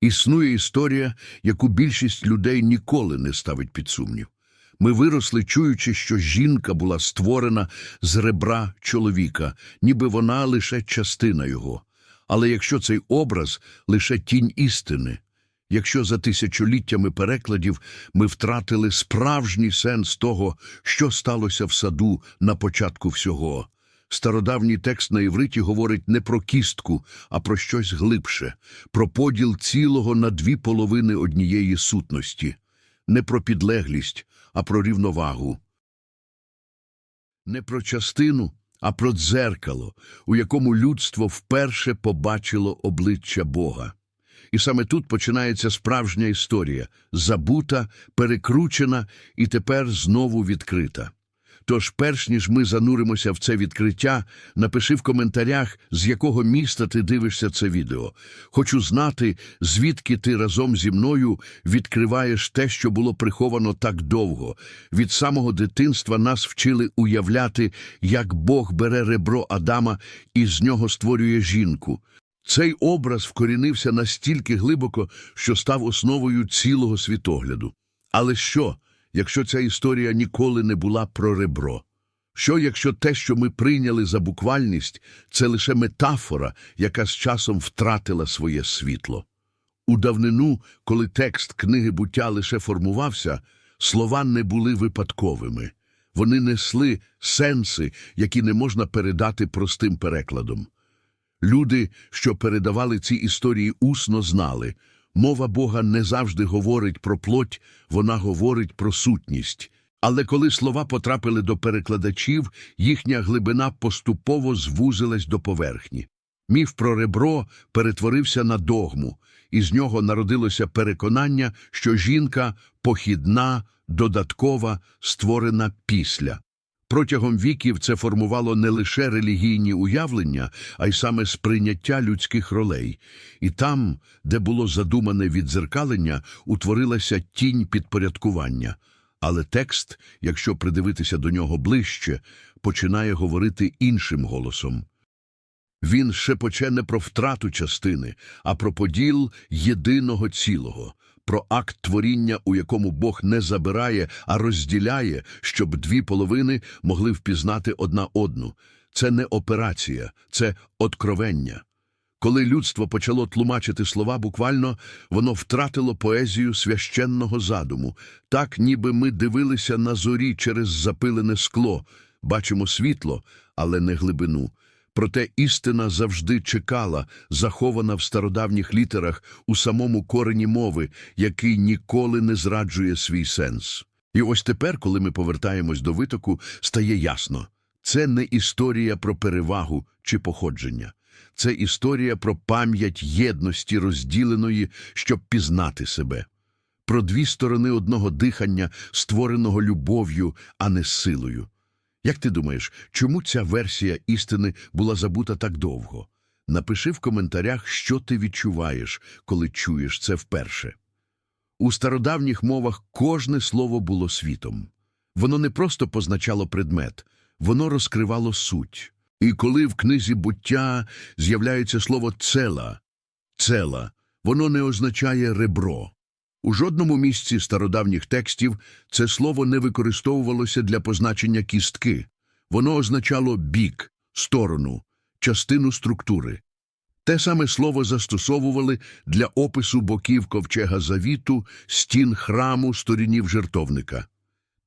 Існує історія, яку більшість людей ніколи не ставить під сумнів. Ми виросли, чуючи, що жінка була створена з ребра чоловіка, ніби вона лише частина його. Але якщо цей образ лише тінь істини, якщо за тисячоліттями перекладів ми втратили справжній сенс того, що сталося в саду на початку всього, стародавній текст на івриті говорить не про кістку, а про щось глибше, про поділ цілого на дві половини однієї сутності, не про підлеглість, а про рівновагу. Не про частину, а про дзеркало, у якому людство вперше побачило обличчя Бога. І саме тут починається справжня історія, забута, перекручена і тепер знову відкрита. Тож, перш ніж ми зануримося в це відкриття, напиши в коментарях, з якого міста ти дивишся це відео. Хочу знати, звідки ти разом зі мною відкриваєш те, що було приховано так довго. Від самого дитинства нас вчили уявляти, як Бог бере ребро Адама і з нього створює жінку. Цей образ вкорінився настільки глибоко, що став основою цілого світогляду. Але що, якщо ця історія ніколи не була про ребро? Що, якщо те, що ми прийняли за буквальність, це лише метафора, яка з часом втратила своє світло? У давнину, коли текст книги буття лише формувався, слова не були випадковими. Вони несли сенси, які не можна передати простим перекладом. Люди, що передавали ці історії усно, знали, мова Бога не завжди говорить про плоть, вона говорить про сутність. Але коли слова потрапили до перекладачів, їхня глибина поступово звузилась до поверхні. Міф про ребро перетворився на догму, і з нього народилося переконання, що жінка похідна, додаткова, створена після. Протягом віків це формувало не лише релігійні уявлення, а й саме сприйняття людських ролей. І там, де було задумане віддзеркалення, утворилася тінь підпорядкування. Але текст, якщо придивитися до нього ближче, починає говорити іншим голосом. Він шепоче не про втрату частини, а про поділ єдиного цілого, про акт творіння, у якому Бог не забирає, а розділяє, щоб дві половини могли впізнати одна одну. Це не операція, це откровення. Коли людство почало тлумачити слова буквально, воно втратило поезію священного задуму. Так, ніби ми дивилися на зорі через запилене скло, бачимо світло, але не глибину. Проте істина завжди чекала, захована в стародавніх літерах у самому корені мови, який ніколи не зраджує свій сенс. І ось тепер, коли ми повертаємось до витоку, стає ясно – це не історія про перевагу чи походження. Це історія про пам'ять єдності розділеної, щоб пізнати себе. Про дві сторони одного дихання, створеного любов'ю, а не силою. Як ти думаєш, чому ця версія істини була забута так довго? Напиши в коментарях, що ти відчуваєш, коли чуєш це вперше. У стародавніх мовах кожне слово було світом. Воно не просто позначало предмет, воно розкривало суть. І коли в книзі буття з'являється слово цела, цела, воно не означає ребро. У жодному місці стародавніх текстів це слово не використовувалося для позначення кістки. Воно означало бік, сторону, частину структури. Те саме слово застосовували для опису боків ковчега завіту, стін храму, сторінів жертовника.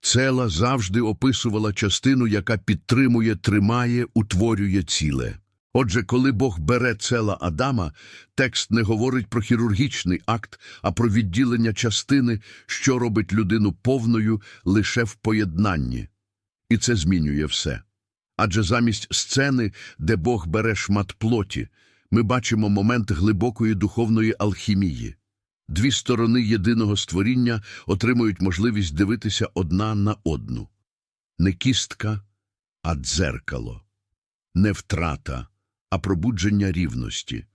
Цела завжди описувала частину, яка підтримує, тримає, утворює ціле. Отже, коли Бог бере цела Адама, текст не говорить про хірургічний акт, а про відділення частини, що робить людину повною лише в поєднанні. І це змінює все. Адже замість сцени, де Бог бере шмат плоті, ми бачимо момент глибокої духовної алхімії. Дві сторони єдиного створіння отримують можливість дивитися одна на одну. Не кістка, а дзеркало. Не втрата, а пробудження рівності.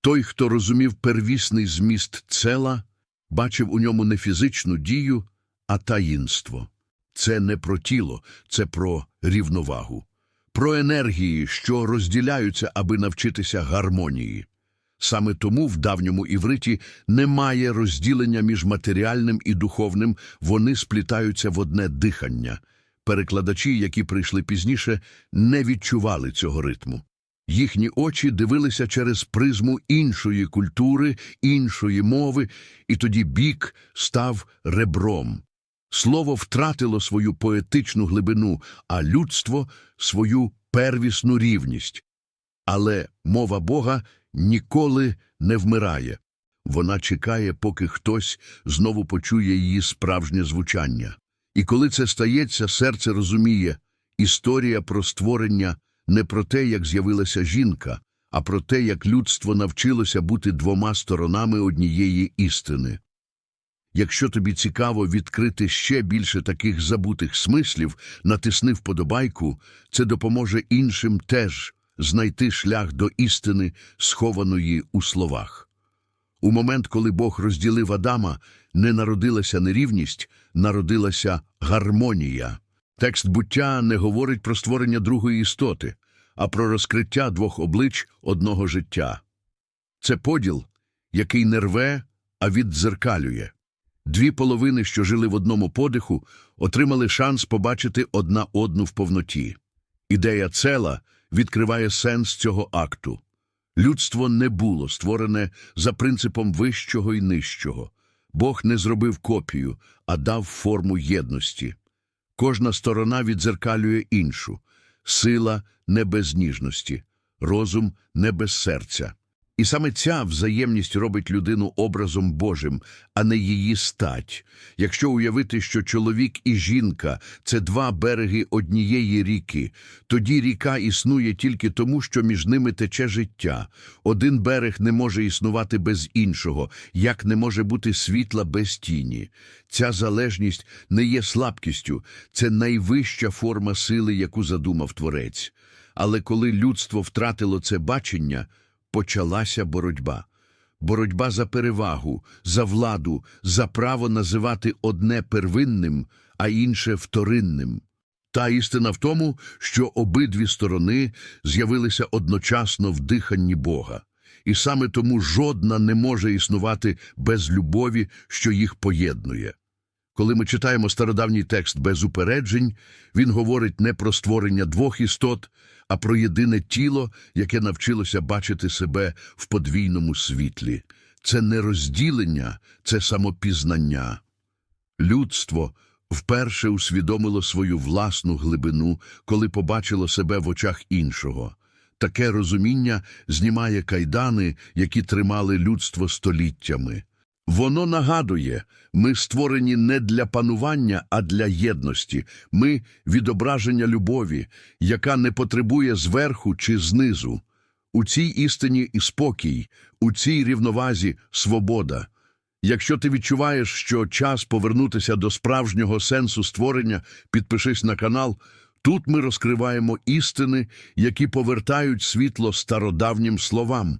Той, хто розумів первісний зміст цела, бачив у ньому не фізичну дію, а таїнство. Це не про тіло, це про рівновагу, про енергії, що розділяються, аби навчитися гармонії. Саме тому в давньому івриті немає розділення між матеріальним і духовним, вони сплітаються в одне дихання. Перекладачі, які прийшли пізніше, не відчували цього ритму. Їхні очі дивилися через призму іншої культури, іншої мови, і тоді бік став ребром. Слово втратило свою поетичну глибину, а людство – свою первісну рівність. Але мова Бога ніколи не вмирає. Вона чекає, поки хтось знову почує її справжнє звучання. І коли це стається, серце розуміє – історія про створення не про те, як з'явилася жінка, а про те, як людство навчилося бути двома сторонами однієї істини. Якщо тобі цікаво відкрити ще більше таких забутих смислів, натисни вподобайку, це допоможе іншим теж знайти шлях до істини, схованої у словах. У момент, коли Бог розділив Адама, не народилася нерівність, народилася гармонія. Текст буття не говорить про створення другої істоти, а про розкриття двох облич одного життя. Це поділ, який не рве, а віддзеркалює. Дві половини, що жили в одному подиху, отримали шанс побачити одна одну в повноті. Ідея цела відкриває сенс цього акту. Людство не було створене за принципом вищого і нижчого. Бог не зробив копію, а дав форму єдності. Кожна сторона відзеркалює іншу. Сила не без ніжності, розум не без серця. І саме ця взаємність робить людину образом Божим, а не її стать. Якщо уявити, що чоловік і жінка – це два береги однієї ріки, тоді ріка існує тільки тому, що між ними тече життя. Один берег не може існувати без іншого, як не може бути світла без тіні. Ця залежність не є слабкістю, це найвища форма сили, яку задумав Творець. Але коли людство втратило це бачення – почалася боротьба. Боротьба за перевагу, за владу, за право називати одне первинним, а інше вторинним. Та істина в тому, що обидві сторони з'явилися одночасно в диханні Бога. І саме тому жодна не може існувати без любові, що їх поєднує. Коли ми читаємо стародавній текст без упереджень, він говорить не про створення двох істот, а про єдине тіло, яке навчилося бачити себе в подвійному світлі. Це не розділення, це самопізнання. Людство вперше усвідомило свою власну глибину, коли побачило себе в очах іншого. Таке розуміння знімає кайдани, які тримали людство століттями. Воно нагадує, ми створені не для панування, а для єдності. Ми – відображення любові, яка не потребує зверху чи знизу. У цій істині і спокій, у цій рівновазі – свобода. Якщо ти відчуваєш, що час повернутися до справжнього сенсу створення, підпишись на канал. Тут ми розкриваємо істини, які повертають світло стародавнім словам.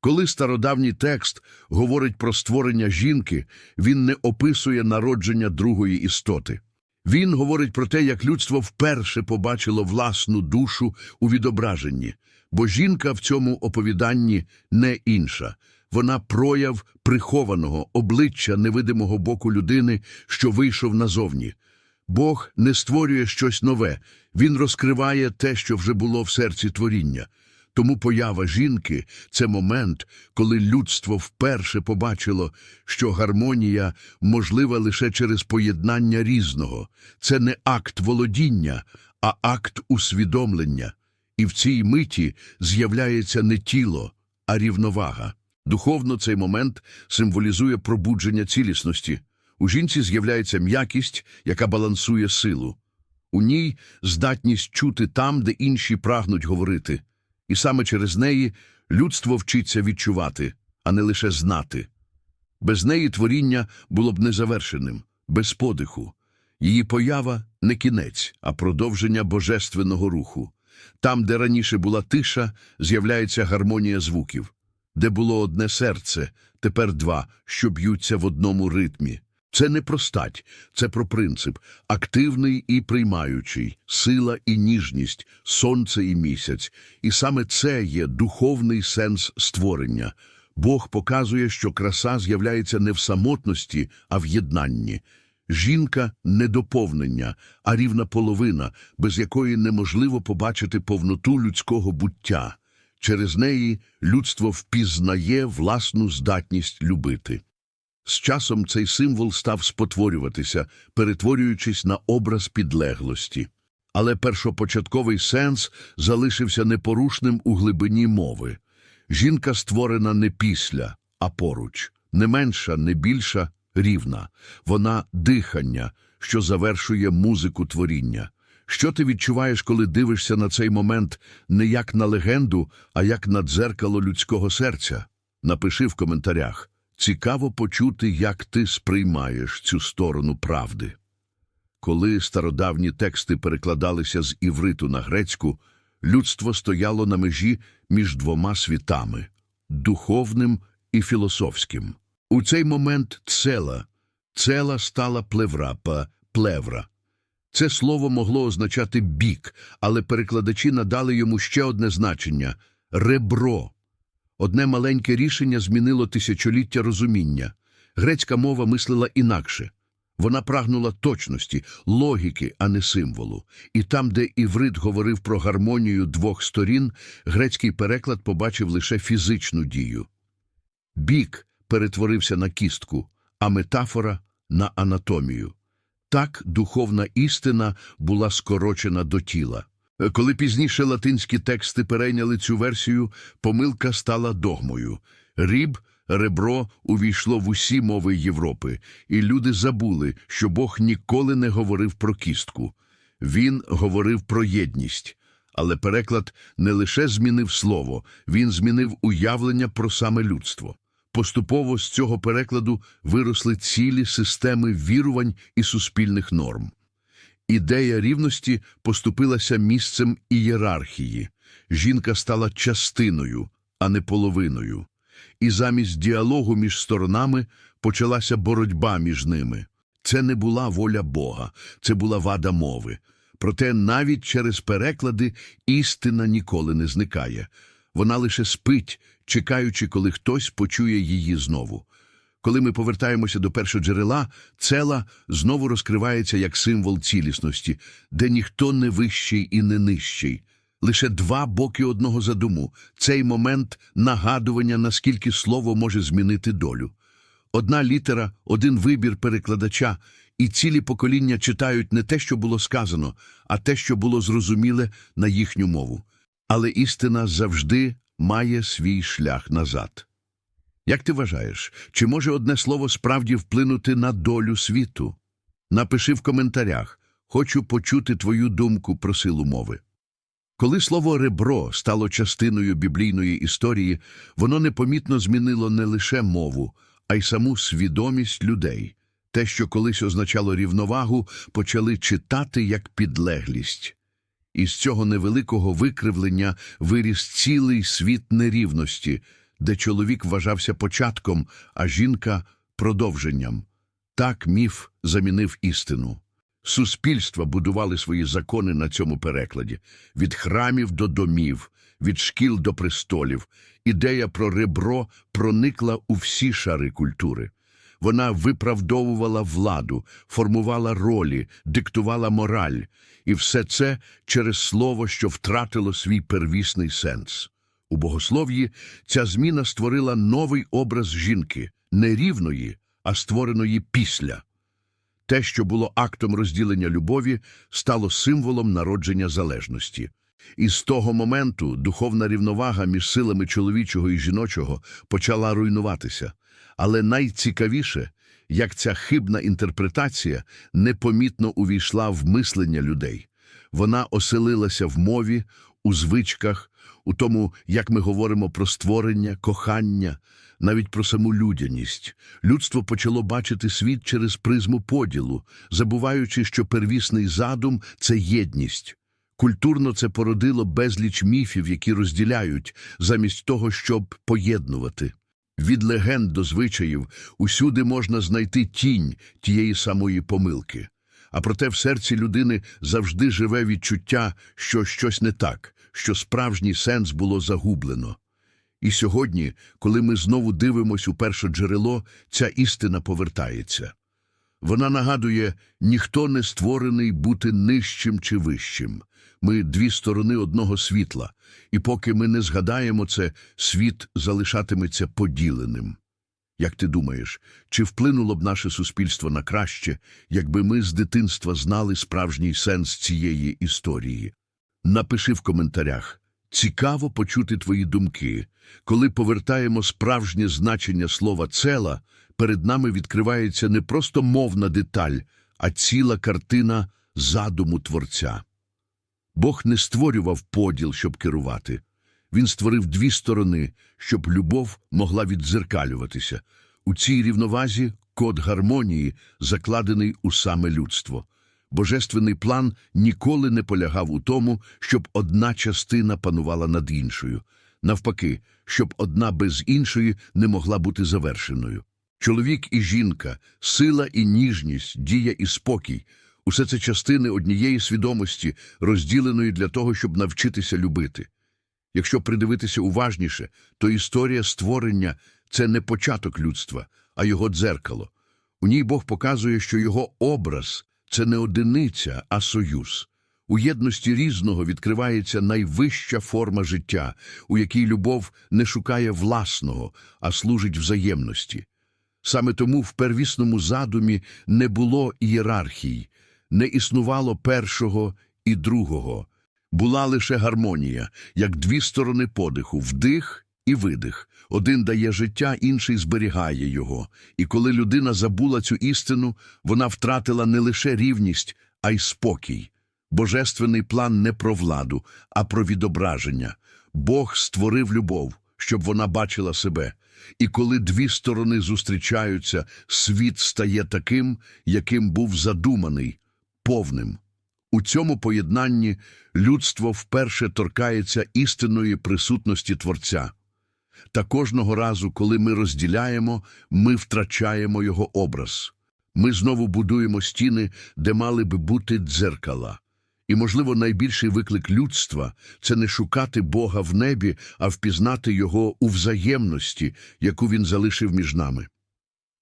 Коли стародавній текст говорить про створення жінки, він не описує народження другої істоти. Він говорить про те, як людство вперше побачило власну душу у відображенні, бо жінка в цьому оповіданні не інша. Вона прояв прихованого обличчя невидимого боку людини, що вийшов назовні. Бог не створює щось нове, він розкриває те, що вже було в серці творіння. Тому поява жінки – це момент, коли людство вперше побачило, що гармонія можлива лише через поєднання різного. Це не акт володіння, а акт усвідомлення. І в цій миті з'являється не тіло, а рівновага. Духовно цей момент символізує пробудження цілісності. У жінці з'являється м'якість, яка балансує силу. У ній здатність чути там, де інші прагнуть говорити. І саме через неї людство вчиться відчувати, а не лише знати. Без неї творіння було б незавершеним, без подиху. Її поява – не кінець, а продовження божественного руху. Там, де раніше була тиша, з'являється гармонія звуків. Де було одне серце, тепер два, що б'ються в одному ритмі. Це не про стать, це про принцип активний і приймаючий, сила і ніжність, сонце і місяць. І саме це є духовний сенс створення. Бог показує, що краса з'являється не в самотності, а в єднанні. Жінка – не доповнення, а рівна половина, без якої неможливо побачити повноту людського буття. Через неї людство впізнає власну здатність любити. З часом цей символ став спотворюватися, перетворюючись на образ підлеглості. Але першопочатковий сенс залишився непорушним у глибині мови. Жінка створена не після, а поруч, не менша, не більша, рівна. Вона – дихання, що завершує музику творіння. Що ти відчуваєш, коли дивишся на цей момент не як на легенду, а як на дзеркало людського серця? Напиши в коментарях. Цікаво почути, як ти сприймаєш цю сторону правди. Коли стародавні тексти перекладалися з івриту на грецьку, людство стояло на межі між двома світами – духовним і філософським. У цей момент цела, цела стала плеврапа, плевра. Це слово могло означати бік, але перекладачі надали йому ще одне значення – ребро. Одне маленьке рішення змінило тисячоліття розуміння. Грецька мова мислила інакше. Вона прагнула точності, логіки, а не символу. І там, де іврит говорив про гармонію двох сторін, грецький переклад побачив лише фізичну дію. Бік перетворився на кістку, а метафора – на анатомію. Так духовна істина була скорочена до тіла. Коли пізніше латинські тексти перейняли цю версію, помилка стала догмою. Ріб, ребро увійшло в усі мови Європи, і люди забули, що Бог ніколи не говорив про кістку. Він говорив про єдність. Але переклад не лише змінив слово, він змінив уявлення про саме людство. Поступово з цього перекладу виросли цілі системи вірувань і суспільних норм. Ідея рівності поступилася місцем ієрархії. Жінка стала частиною, а не половиною. І замість діалогу між сторонами почалася боротьба між ними. Це не була воля Бога, це була вада мови. Проте навіть через переклади істина ніколи не зникає. Вона лише спить, чекаючи, коли хтось почує її знову. Коли ми повертаємося до першоджерела, цела знову розкривається як символ цілісності, де ніхто не вищий і не нижчий. Лише два боки одного задуму. Цей момент нагадування, наскільки слово може змінити долю. Одна літера, один вибір перекладача, і цілі покоління читають не те, що було сказано, а те, що було зрозуміле на їхню мову. Але істина завжди має свій шлях назад. Як ти вважаєш, чи може одне слово справді вплинути на долю світу? Напиши в коментарях. Хочу почути твою думку про силу мови. Коли слово «ребро» стало частиною біблійної історії, воно непомітно змінило не лише мову, а й саму свідомість людей. Те, що колись означало рівновагу, почали читати як підлеглість. Із цього невеликого викривлення виріс цілий світ нерівності, де чоловік вважався початком, а жінка – продовженням. Так міф замінив істину. Суспільства будували свої закони на цьому перекладі. Від храмів до домів, від шкіл до престолів. Ідея про ребро проникла у всі шари культури. Вона виправдовувала владу, формувала ролі, диктувала мораль. І все це через слово, що втратило свій первісний сенс. У богослов'ї ця зміна створила новий образ жінки, не рівної, а створеної після. Те, що було актом розділення любові, стало символом народження залежності. І з того моменту духовна рівновага між силами чоловічого і жіночого почала руйнуватися. Але найцікавіше, як ця хибна інтерпретація непомітно увійшла в мислення людей. Вона оселилася в мові, у звичках, у тому, як ми говоримо про створення, кохання, навіть про саму людяність. Людство почало бачити світ через призму поділу, забуваючи, що первісний задум – це єдність. Культурно це породило безліч міфів, які розділяють, замість того, щоб поєднувати. Від легенд до звичаїв усюди можна знайти тінь тієї самої помилки. А проте в серці людини завжди живе відчуття, що щось не так, що справжній сенс було загублено. І сьогодні, коли ми знову дивимось у перше джерело, ця істина повертається. Вона нагадує, ніхто не створений бути нижчим чи вищим. Ми дві сторони одного світла, і поки ми не згадаємо це, світ залишатиметься поділеним. Як ти думаєш, чи вплинуло б наше суспільство на краще, якби ми з дитинства знали справжній сенс цієї історії? Напиши в коментарях. Цікаво почути твої думки. Коли повертаємо справжнє значення слова «цела», перед нами відкривається не просто мовна деталь, а ціла картина задуму Творця. Бог не створював поділ, щоб керувати. Він створив дві сторони, щоб любов могла віддзеркалюватися. У цій рівновазі код гармонії закладений у саме людство. Божественний план ніколи не полягав у тому, щоб одна частина панувала над іншою. Навпаки, щоб одна без іншої не могла бути завершеною. Чоловік і жінка, сила і ніжність, дія і спокій – усе це частини однієї свідомості, розділеної для того, щоб навчитися любити. Якщо придивитися уважніше, то історія створення – це не початок людства, а його дзеркало. У ній Бог показує, що його образ – це не одиниця, а союз. У єдності різного відкривається найвища форма життя, у якій любов не шукає власного, а служить взаємності. Саме тому в первісному задумі не було ієрархій, не існувало першого і другого. Була лише гармонія, як дві сторони подиху – вдих і видих. Один дає життя, інший зберігає його. І коли людина забула цю істину, вона втратила не лише рівність, а й спокій. Божественний план не про владу, а про відображення. Бог створив любов, щоб вона бачила себе. І коли дві сторони зустрічаються, світ стає таким, яким був задуманий, повним. У цьому поєднанні людство вперше торкається істинної присутності Творця. Та кожного разу, коли ми розділяємо, ми втрачаємо його образ. Ми знову будуємо стіни, де мали би бути дзеркала. І, можливо, найбільший виклик людства – це не шукати Бога в небі, а впізнати Його у взаємності, яку Він залишив між нами.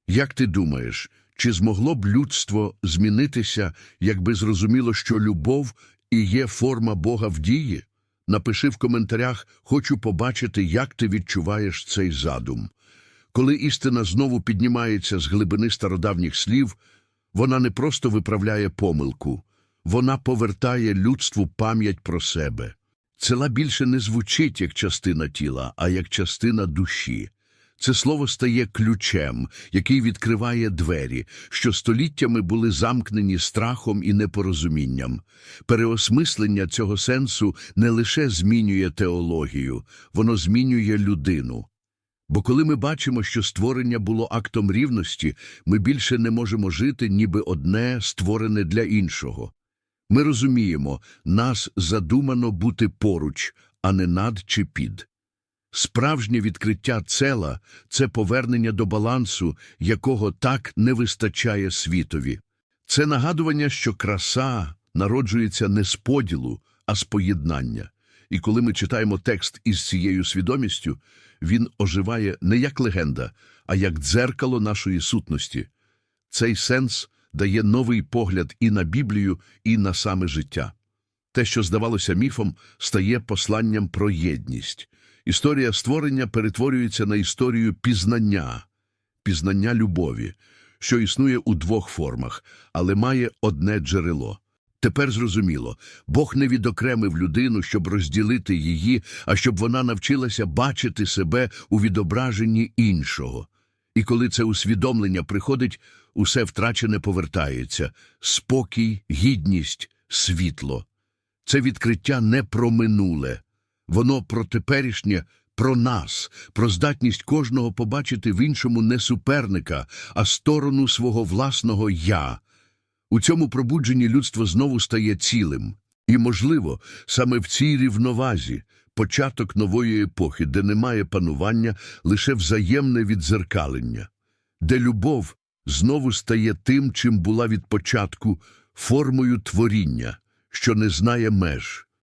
Як ти думаєш, чи змогло б людство змінитися, якби зрозуміло, що любов і є форма Бога в дії? Напиши в коментарях, хочу побачити, як ти відчуваєш цей задум. Коли істина знову піднімається з глибини стародавніх слів, вона не просто виправляє помилку, вона повертає людству пам'ять про себе. Цела більше не звучить як частина тіла, а як частина душі. Це слово стає ключем, який відкриває двері, що століттями були замкнені страхом і непорозумінням. Переосмислення цього сенсу не лише змінює теологію, воно змінює людину. Бо коли ми бачимо, що створення було актом рівності, ми більше не можемо жити, ніби одне створене для іншого. Ми розуміємо, нас задумано бути поруч, а не над чи під. Справжнє відкриття цела – це повернення до балансу, якого так не вистачає світові. Це нагадування, що краса народжується не з поділу, а з поєднання. І коли ми читаємо текст із цією свідомістю, він оживає не як легенда, а як дзеркало нашої сутності. Цей сенс дає новий погляд і на Біблію, і на саме життя. Те, що здавалося міфом, стає посланням про єдність. Історія створення перетворюється на історію пізнання, пізнання любові, що існує у двох формах, але має одне джерело. Тепер зрозуміло, Бог не відокремив людину, щоб розділити її, а щоб вона навчилася бачити себе у відображенні іншого. І коли це усвідомлення приходить, усе втрачене повертається – спокій, гідність, світло. Це відкриття не про минуле. Воно про теперішнє, про нас, про здатність кожного побачити в іншому не суперника, а сторону свого власного «я». У цьому пробудженні людство знову стає цілим. І, можливо, саме в цій рівновазі початок нової епохи, де немає панування, лише взаємне відзеркалення, де любов знову стає тим, чим була від початку, формою творіння, що не знає меж.